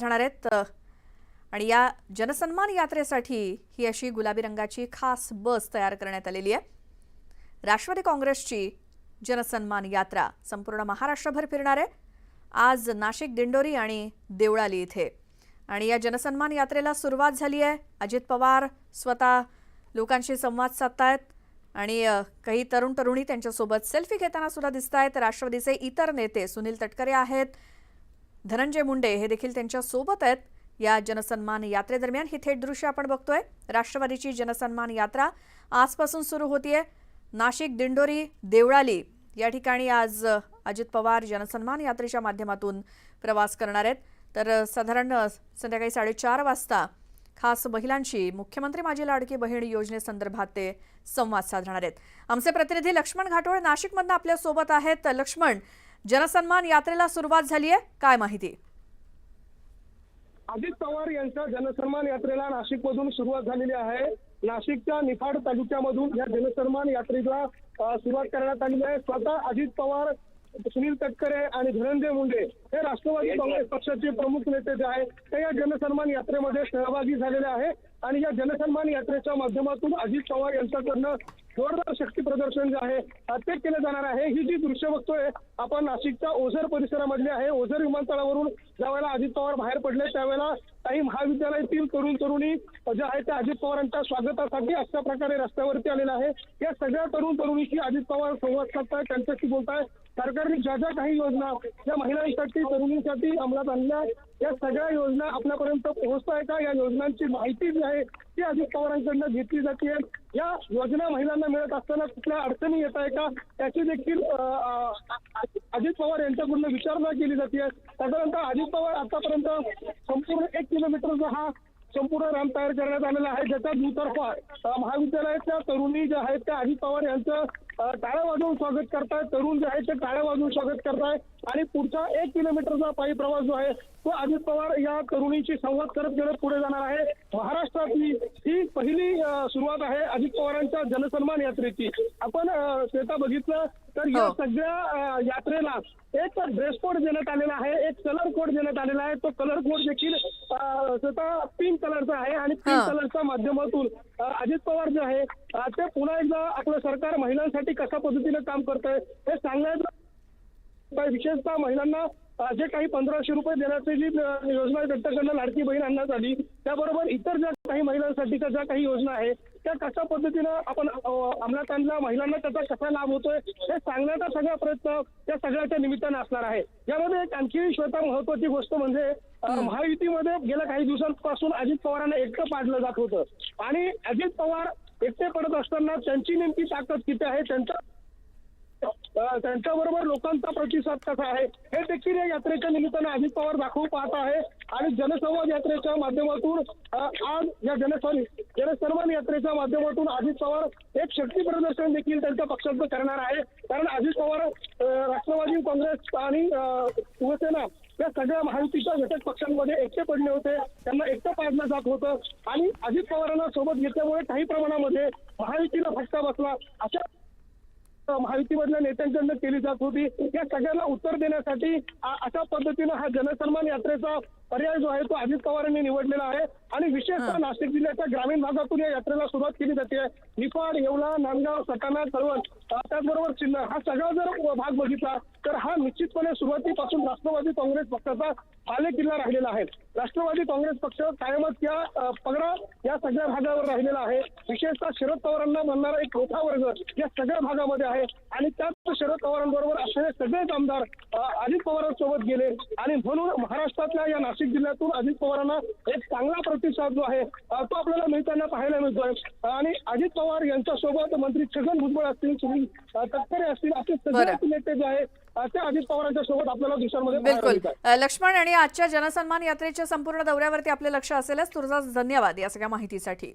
जाणार आहेत. आणि या जनसन्मान यात्रेसाठी ही अशी गुलाबी रंगाची खास बस तयार करण्यात आलेली आहे. राष्ट्रवादी काँग्रेसची जनसन्मान यात्रा संपूर्ण महाराष्ट्रभर फिरणार आहे. आज नाशिक दिंडोरी आणि देवळाली इथे. आणि या जनसन्मान यात्रेला सुरुवात झाली आहे. अजित पवार स्वतः लोकांशी संवाद साधतायत. आणि काही तरुण तरुणी त्यांच्यासोबत सेल्फी घेताना सुद्धा दिसत आहेत राष्ट्रवादीचे इतर नेते सुनील तटकरे आहेत. धनंजय मुंडे हे देखील त्यांच्यासोबत आहेत. या जनसन्मान यात्रेदरम्यान ही थेट दृश्य आपण बघतोय. राष्ट्रवादीची जनसन्मान यात्रा आजपासून सुरू होतीये. नाशिक दिंडोरी देवळाली या ठिकाणी आज अजित पवार जनसन्मान यात्रेच्या माध्यमातून प्रवास करणार आहेत. तर साधारण संध्याकाळी साडेचार वाजता खास महिलांशी मुख्यमंत्री माझी लाडकी बहीण योजनेसंदर्भात ते संवाद साधणार आहेत. आमचे प्रतिनिधी लक्ष्मण घाटोळ नाशिकमधनं आपल्यासोबत आहेत. लक्ष्मण जनसन्मान यात्रेला सुरुवात झाली आहे. काय माहिती? अजित पवार यांच्या जनसन्मान यात्रेला नाशिकमधून सुरुवात झालेली आहे. नाशिकच्या निफाड तालुक्यामधून या जनसन्मान यात्रेला सुरुवात करण्यात आलेली आहे. स्वतः अजित पवार सुनील तटकरे आणि धनंजय मुंडे हे राष्ट्रवादी काँग्रेस पक्षाचे प्रमुख नेते जे आहेत ते या जनसन्मान यात्रेमध्ये सहभागी झालेले आहे. आणि या जनसन्मान यात्रेच्या माध्यमातून अजित पवार यांच्याकडनं जोरदार शक्ती प्रदर्शन जे आहे ते केलं जाणार आहे. ही जी दृश्य बघतोय आपण नाशिकच्या ओझर परिसरामधली आहे. ओझर विमानतळावरून ज्यावेळेला अजित पवार बाहेर पडले त्यावेळेला काही महाविद्यालयातील तरुण तरुणी जे आहेत त्या अजित पवारांच्या स्वागतासाठी अशा प्रकारे रस्त्यावरती आलेल्या आहे. या सगळ्या तरुण तरुणीशी अजित पवार संवाद साधताय त्यांच्याशी बोलताय. सरकारने ज्या ज्या काही योजना या महिलांसाठी तरुणींसाठी अंमलात आणल्या या सगळ्या योजना आपल्यापर्यंत पोहोचताय का या योजनांची माहिती जी आहे ती अजित पवारांकडनं घेतली जाते. या योजना महिलांना मिळत असताना कुठल्या अडचणी येत आहे का? त्याची देखील अजित पवार यांच्याकडून विचारणा केली जाते. साधारणतः अजित पवार आतापर्यंत संपूर्ण एक किलोमीटरचा हा संपूर्ण रॅम्प तयार करण्यात आलेला आहे ज्याच्या दुतर्फा महाविद्यालयाच्या तरुणी ज्या आहेत त्या अजित पवार यांचं टाळ्या वाजवून स्वागत करतायत तरुण जे आहेत ते टाळ्या वाजवून स्वागत करताय आणि पुढचा एक किलोमीटरचा पायी प्रवास जो आहे तो अजित पवार या तरुणीशी संवाद करत करत पुढे जाणार आहे महाराष्ट्रातली ही पहिली सुरुवात आहे अजित पवारांच्या जनसन्मान यात्रेची आपण श्वेता बघितलं तर या हो. सगळ्या यात्रेला एक ड्रेस कोड देण्यात आलेला आहे एक कलर कोड देण्यात आलेला आहे तो कलर कोड देखील स्वतः पिंक कलरचा आहे आणि पिंक. कलरच्या माध्यमातून अजित पवार जे आहे ते पुन्हा एकदा आपलं सरकार महिलांसाठी कशा पद्धतीने काम करत आहे हे सांगण्याचं विशेषतः महिलांना जे काही पंधराशे रुपये देण्याची जी योजना व्यक्तकडनं लाडकी बहीण आणण्यात आली त्याबरोबर इतर ज्या काही महिलांसाठीच्या ज्या काही योजना आहे त्या कशा पद्धतीनं आपण अ, अंमलात आणल्या महिलांना त्याचा कसा लाभ होतोय हे सांगण्याचा सगळा प्रयत्न त्या सगळ्याच्या निमित्तानं असणार आहे. यामध्ये एक आणखी श्वेता महत्वाची गोष्ट म्हणजे महायुतीमध्ये गेल्या काही दिवसांपासून अजित पवारांना एकटं पाडलं जात होतं. आणि अजित पवार एकटे पडत असताना त्यांची नेमकी ताकद किती आहे? त्यांच्या अ, त्यांच्याबरोबर लोकांचा प्रतिसाद कसा आहे? हे देखील या यात्रेच्या निमित्तानं अजित पवार दाखवू पाहत आहे. आणि जनसंवाद यात्रेच्या माध्यमातून आज या जनसन जनसन्मान यात्रेच्या माध्यमातून अजित पवार एक शक्ती प्रदर्शन देखील त्यांच्या पक्षाचं करणार आहे. कारण अजित पवार राष्ट्रवादी काँग्रेस आणि शिवसेना या सगळ्या महायुतीच्या घटक पक्षांमध्ये एकटे पडले होते. त्यांना एकटं पाडलं जात होतं. आणि अजित पवारांना सोबत घेतल्यामुळे काही प्रमाणामध्ये महायुतीला फटका बसला. अशा महायुतीमधल्या नेत्यांकडनं केली जात होती. या सगळ्यांना उत्तर देण्यासाठी अशा पद्धतीनं हा जनसन्मान यात्रेचा पर्याय जो आहे तो अजित पवारांनी निवडलेला आहे. आणि विशेषतः नाशिक जिल्ह्याच्या ग्रामीण भागातून या यात्रेला सुरुवात केली जाते. निफाड येवला नांदगाव सटाणा कळवण अ, त्याचबरोबर सिन्नर हा सगळा जर भाग बघितला तर हा निश्चितपणे सुरुवातीपासून राष्ट्रवादी काँग्रेस पक्षाचा बाले किल्ला राहिलेला आहे. राष्ट्रवादी काँग्रेस पक्ष कायमच या पगडा या सगळ्या भागावर राहिलेला आहे. विशेषतः शरद पवारांना म्हणणारा एक मोठा वर्ग या सगळ्या भागामध्ये आहे. आणि त्याच शरद पवारांबरोबर असलेले सगळेच आमदार अजित पवारांसोबत गेले. आणि म्हणून महाराष्ट्रातल्या या नाशिक जिल्ह्यातून अजित पवारांना एक चांगला प्रतिसाद जो आहे तो आपल्याला मिळताना पाहायला मिळतोय. आणि अजित पवार यांच्यासोबत मंत्री छगन भुजबळ असतील सुनील तटकरे असतील असे. सगळे नेते जे आहे ते अजित पवारांच्या सोबत आपल्याला बिलकुल. लक्ष्मण आणि आजच्या जनसन्मान यात्रेच्या संपूर्ण दौऱ्यावरती आपले लक्ष असेलच. तुझा धन्यवाद या सगळ्या माहितीसाठी.